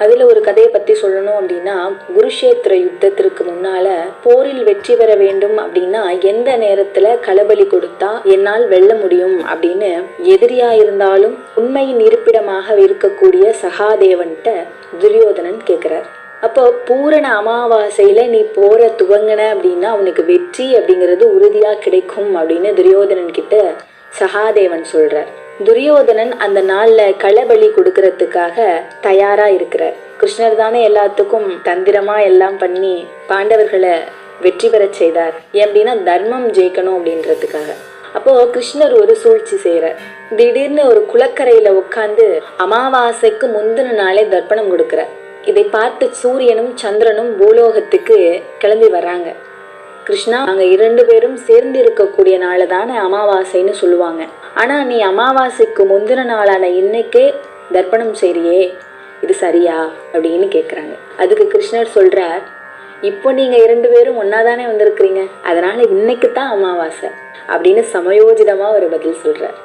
அதில் ஒரு கதையை பற்றி சொல்லணும் அப்படின்னா குருஷேத்திர யுத்தத்திற்கு முன்னால் போரில் வெற்றி பெற வேண்டும் அப்படின்னா எந்த நேரத்தில் களபலி கொடுத்தா என்னால் வெல்ல முடியும் அப்படின்னு எதிரியாக இருந்தாலும் உண்மையின் இருப்பிடமாக இருக்கக்கூடிய சகாதேவன்கிட்ட துரியோதனன் கேட்குறார் அப்போ பூரண அமாவாசையில் நீ போற துவங்கின அப்படின்னா அவனுக்கு வெற்றி அப்படிங்கிறது உறுதியாக கிடைக்கும் அப்படின்னு துரியோதனன் கிட்ட சகாதேவன் சொல்கிறார் துரியோதனன் அந்த நாள்ல களபலி கொடுக்கறதுக்காக தயாரா இருக்கிறார். கிருஷ்ணர் தானே எல்லாத்துக்கும் தந்திரமா எல்லாம் பண்ணி பாண்டவர்களை வெற்றி பெறச் செய்தார். எப்படின்னா அப்படின்னா தர்மம் ஜெயிக்கணும் அப்படின்றதுக்காக. அப்போ கிருஷ்ணர் ஒரு சூழ்ச்சி செய்கிறார் திடீர்னு ஒரு குளக்கரையில உட்காந்து அமாவாசைக்கு முந்தின நாளே தர்ப்பணம் கொடுக்கிறார். இதை பார்த்து சூரியனும் சந்திரனும் பூலோகத்துக்கு கிளம்பி வர்றாங்க. கிருஷ்ணா அங்க இரண்டு பேரும் சேர்ந்து இருக்கக்கூடிய நாளை தானே அமாவாசைன்னு சொல்லுவாங்க. ஆனால் நீ அமாவாசைக்கு முந்தின நாளான இன்னைக்கே தர்ப்பணம் செய்கிறியே இது சரியா? அப்படின்னு கேட்குறாங்க அதுக்கு கிருஷ்ணர் சொல்கிறார் இப்போ நீங்கள் இரண்டு பேரும் ஒன்னாதானே வந்திருக்கிறீங்க? அதனால் இன்னைக்கு தான் அமாவாசை. அப்படின்னு சமயோஜிதமாக ஒரு பதில் சொல்கிறார்